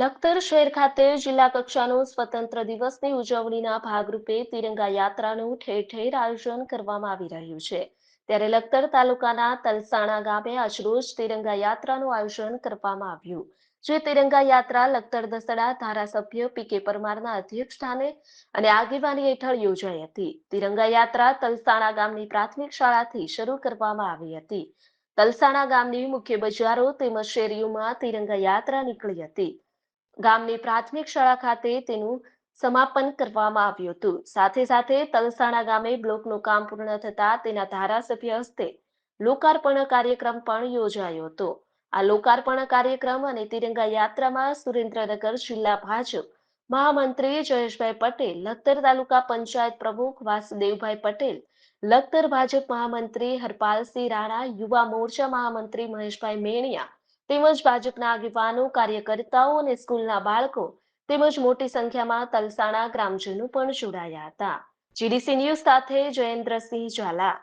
લખતર શહેર ખાતે જિલ્લા કક્ષાનો સ્વતંત્ર દિવસની ઉજવણીના ભાગરૂપે તિરંગા યાત્રાનું ઠેર ઠેર આયોજન કરવામાં આવી રહ્યું છે. ત્યારે લખતર તાલુકાના તલસાણા ગામે આજરોજ તિરંગા યાત્રાનું આયોજન કરવામાં આવ્યું. જે તિરંગા યાત્રા લખતર દસડા ધારાસભ્ય પી કે પરમારના અધ્યક્ષસ્થાને અને આગેવાની હેઠળ યોજાઈ હતી. તિરંગા યાત્રા તલસાણા ગામની પ્રાથમિક શાળાથી શરૂ કરવામાં આવી હતી. તલસાણા ગામની મુખ્ય બજારો તેમજ શેરીઓમાં તિરંગા યાત્રા નીકળી હતી. ગામની પ્રાથમિક શાળા ખાતે તેનું સમાપન કરવામાં આવ્યું હતું. સાથે સાથે તલસાણા ગામે બ્લોકનું કામ પૂર્ણ થતા તેના ધારાસભ્ય હસ્તે લોકાર્પણ કાર્યક્રમ પણ યોજાયો હતો. આ લોકાર્પણ કાર્યક્રમ અને તિરંગા યાત્રામાં સુરેન્દ્રનગર જિલ્લા ભાજપ મહામંત્રી જયેશભાઈ પટેલ, લખતર તાલુકા પંચાયત પ્રમુખ વાસુદેવભાઈ પટેલ, લખતર ભાજપ મહામંત્રી હરપાલસિંહ રાણા, યુવા મોરચા મહામંત્રી મહેશભાઈ મેણિયા તેમજ ભાજપના આગેવાનો, કાર્યકર્તાઓ અને સ્કૂલના બાળકો તેમજ મોટી સંખ્યામાં તલસાણા ગ્રામજનો પણ જોડાયા હતા. જીડીસી ન્યૂઝ સાથે જયેન્દ્રસિંહ ઝાલા